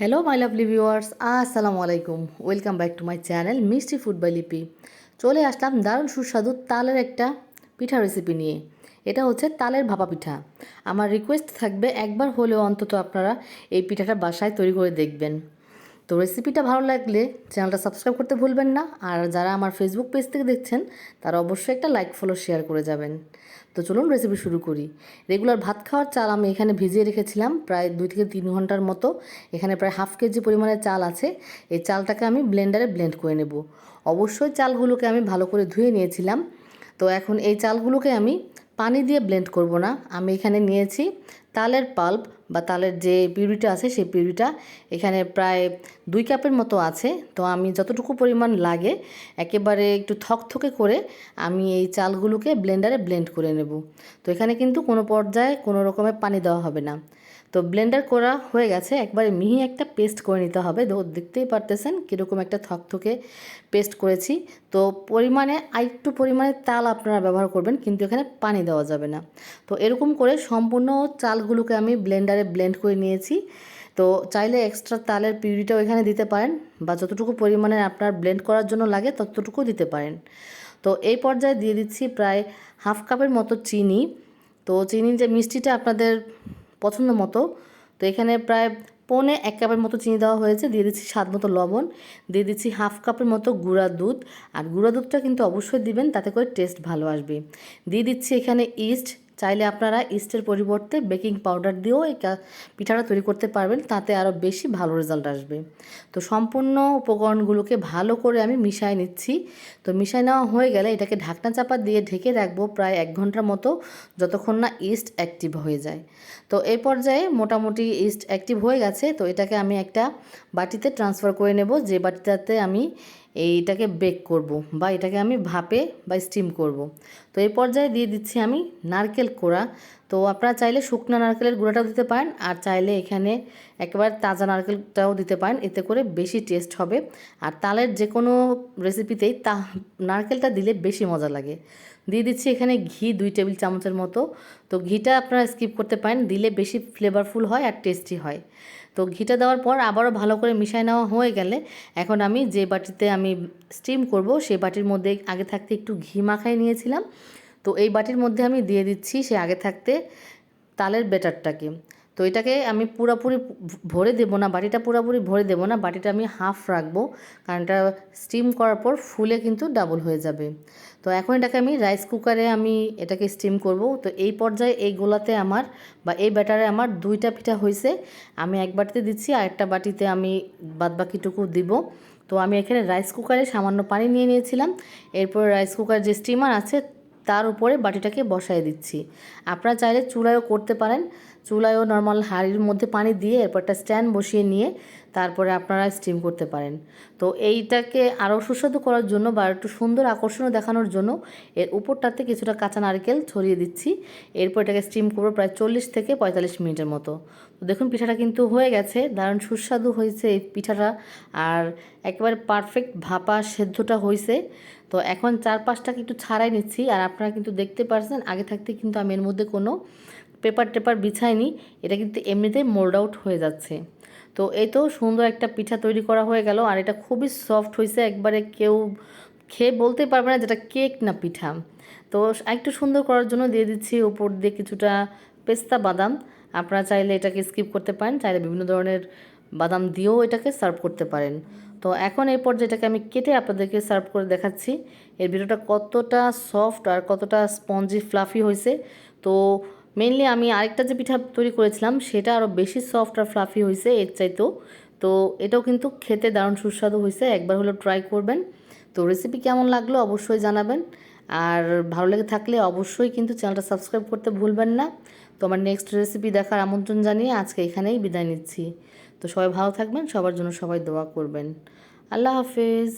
Hello my lovely viewers আসসালামু আলাইকুম welcome back to my channel Mishti food by Lipi চলে আসলাম দারুণ সুস্বাদু তালের একটা পিঠা রেসিপি নিয়ে। এটা হচ্ছে তালের ভাপা পিঠা। আমার রিকোয়েস্ট থাকবে একবার হলেও অন্তত আপনারা এই পিঠাটা বাসায় তৈরি করে দেখবেন। তো রেসিপিটা ভালো লাগলে চ্যানেলটা সাবস্ক্রাইব করতে ভুলবেন না। আর যারা আমার ফেসবুক পেজ থেকে দেখছেন, তারা অবশ্যই একটা লাইক ফলো শেয়ার করে যাবেন। তো চলুন রেসিপি শুরু করি। রেগুলার ভাত খাওয়ার চাল আমি এখানে ভিজিয়ে রেখেছিলাম প্রায় দুই থেকে তিন ঘণ্টার মতো। এখানে প্রায় হাফ কেজি পরিমাণের চাল আছে। এই চালটাকে আমি ব্লেন্ডারে ব্লেন্ড করে নেব। অবশ্যই চালগুলোকে আমি ভালো করে ধুয়ে নিয়েছিলাম। তো এখন এই চালগুলোকে আমি পানি দিয়ে ব্লেন্ড করব না। আমি এখানে নিয়েছি তালের পাল্প বা তালের যে পিউরিটা আছে সেই পিউরিটা এখানে প্রায় দুই কাপের মতো আছে। তো আমি যতটুকু পরিমাণ লাগে একেবারে একটু থকথকে করে আমি এই চালগুলোকে ব্লেন্ডারে ব্লেন্ড করে নেব। তো এখানে কিন্তু কোনো পর্যায়ে কোনো রকমের পানি দেওয়া হবে না। তো ব্লেন্ডার করা হয়ে গেছে। একবারে মিহি একটা পেস্ট করে নিতে হবে। তো দেখতেই পারতেছেন কীরকম একটা থকথকে পেস্ট করেছি। তো পরিমাণে আরেকটু পরিমাণে তাল আপনারা ব্যবহার করবেন, কিন্তু এখানে পানি দেওয়া যাবে না। তো এরকম করে সম্পূর্ণ চালগুলোকে আমি ব্লেন্ডারে ব্লেন্ড করে নিয়েছি। তো চাইলে এক্সট্রা তালের পিউরিটাও এখানে দিতে পারেন বা যতটুকু পরিমাণে আপনার ব্লেন্ড করার জন্য লাগে ততটুকু দিতে পারেন। তো এই পর্যায়ে দিয়ে দিচ্ছি প্রায় হাফ কাপের মতো চিনি। তো চিনির যে মিষ্টিটা আপনাদের পছন্দ মতো। তো এখানে প্রায় পৌনে এক কাপের মতো চিনি দেওয়া হয়েছে। দিয়ে দিচ্ছি স্বাদ মতো লবণ। দিয়ে দিচ্ছি হাফ কাপের মতো গুঁড়া দুধ। আর গুঁড়া দুধটা কিন্তু অবশ্যই দিবেন, তাতে করে টেস্ট ভালো আসবে। দিয়ে দিচ্ছি এখানে ইস্ট চাইলে আপনারা ইস্টের পরিবর্তে বেকিং পাউডার দিয়েও এই পিঠাটা তৈরি করতে পারবেন, তাতে আরও বেশি ভালো রেজাল্ট আসবে। তো সম্পূর্ণ উপকরণগুলোকে ভালো করে আমি মিশাই নিচ্ছি। তো মিশাই নেওয়া হয়ে গেলে এটাকে ঢাকনা চাপা দিয়ে ঢেকে রাখব প্রায় এক ঘণ্টার মতো, যতক্ষণ না ইস্ট অ্যাক্টিভ হয়ে যায়। তো এই পর্যায়ে মোটামুটি ইস্ট অ্যাক্টিভ হয়ে গেছে, তো এটাকে আমি একটা বাটিতে ট্রান্সফার করে নেব। যে বাটিটাতে আমি এইটাকে বেক করব বা এটাকে আমি ভাপে বা স্টিম করব। তো এই পর্যায়ে দিয়ে দিচ্ছি আমি নারকেল কোড়া। তো আপনারা চাইলে শুকনো নারকেলের গুঁড়াটাও দিতে পারেন আর চাইলে এখানে একেবারে তাজা নারকেলটাও দিতে পারেন, এতে করে বেশি টেস্ট হবে। আর তালের যে কোনো রেসিপিতেই তা, নারকেলটা দিলে বেশি মজা লাগে। দিয়ে দিচ্ছি এখানে ঘি দুই টেবিল চামচের মতো। তো ঘিটা আপনারা স্কিপ করতে পারেন, দিলে বেশি ফ্লেভারফুল হয় আর টেস্টি হয়। তো ঘিটা দেওয়ার পর আবারও ভালো করে মিশাই নেওয়া হয়ে গেলে এখন আমি যে বাটিতে আমি স্টিম করব সেই বাটির মধ্যে আগে থাকতে একটু ঘি মাখাই নিয়েছিলাম। তো এই বাটির মধ্যে আমি দিয়ে দিচ্ছি সে আগে থাকতে তালের বেটারটাকে তো এটাকে আমি পুরোপুরি ভরে দেবো না, বাটিটা পুরোপুরি ভরে দেবো না, বাটিটা আমি হাফ রাখব, কারণ এটা স্টিম করার পর ফুলে কিন্তু ডাবল হয়ে যাবে। তো এখন এটাকে আমি রাইস কুকারে আমি এটাকে স্টিম করব। তো এই পর্যায়ে এই গোলাতে আমার বা এই ব্যাটারে আমার দুইটা পিঠা হয়েছে আমি এক বাটিতে দিচ্ছি আর একটা বাটিতে আমি বাদবাকিটুকু দিব। তো আমি এখানে রাইস কুকারে সামান্য পানি নিয়ে নিয়েছিলাম, এরপর রাইস কুকার যে স্টিমার আছে তার উপরে বাটিটাকে বসায় দিচ্ছি। আপনারা চাইলে চুলায়ও করতে পারেন। চুলায়ও নর্মাল হাঁড়ির মধ্যে পানি দিয়ে এরপর একটা স্ট্যান্ড বসিয়ে নিয়ে তারপরে আপনারা স্টিম করতে পারেন। তো এইটাকে আরও সুস্বাদু করার জন্য বা একটু সুন্দর আকর্ষণীয় দেখানোর জন্য এর উপরটাতে কিছুটা কাঁচা নারকেল ছড়িয়ে দিচ্ছি। এরপর এটাকে স্টিম করব প্রায় চল্লিশ থেকে পঁয়তাল্লিশ মিনিটের মতো। তো দেখুন, পিঠাটা কিন্তু হয়ে গেছে, দারুণ সুস্বাদু হয়েছে এই পিঠাটা। আর একেবারে পারফেক্ট ভাপা সেদ্ধটা হয়েছে তো এখন চার পাঁচটাকে একটু ছাড়াই নিচ্ছি। আর আপনারা কিন্তু দেখতে পারছেন, আগে থাকতে কিন্তু আমি এর মধ্যে কোনো পেপার টেপার বিছাইনি। এটা কিন্তু এমনিতেই মোল্ড আউট হয়ে যাচ্ছে। তো এই তো সুন্দর একটা পিঠা তৈরি করা হয়ে গেল। আর এটা খুবই সফট হয়েছে একবারে কেউ খেয়ে বলতে পারবে না যেটা কেক না পিঠা। তো একটু সুন্দর করার জন্য দিয়ে দিচ্ছি উপর দিয়ে কিছুটা পেস্তা বাদাম। আপনারা চাইলে এটাকে স্কিপ করতে পারেন, চাইলে বিভিন্ন ধরনের বাদাম দিয়েও এটাকে সার্ভ করতে পারেন। তো এখন এই পর্যায়ে এটাকে আমি কেটে আপনাদেরকে সার্ভ করে দেখাচ্ছি। এর ভিডিওটা কতটা সফট আর কতটা স্পঞ্জি ফ্লাফি হয়েছে তো মেনলি আমি আরেকটা যে পিঠা তৈরি করেছিলাম, সেটা আরও বেশি সফট আর ফ্লাফি হয়েছে এর চাইতেও। তো এটাও কিন্তু খেতে দারুণ সুস্বাদু হয়েছে একবার হলো ট্রাই করবেন। তো রেসিপি কেমন লাগল অবশ্যই জানাবেন। আর ভালো লেগে থাকলে অবশ্যই কিন্তু চ্যানেলটা সাবস্ক্রাইব করতে ভুলবেন না। তো আমার নেক্সট রেসিপি দেখার আমন্ত্রণ জানিয়ে আজকে এখানেই বিদায় নিচ্ছি। তো সবাই ভালো থাকবেন, সবার জন্য সবাই দোয়া করবেন। আল্লাহ হাফেজ।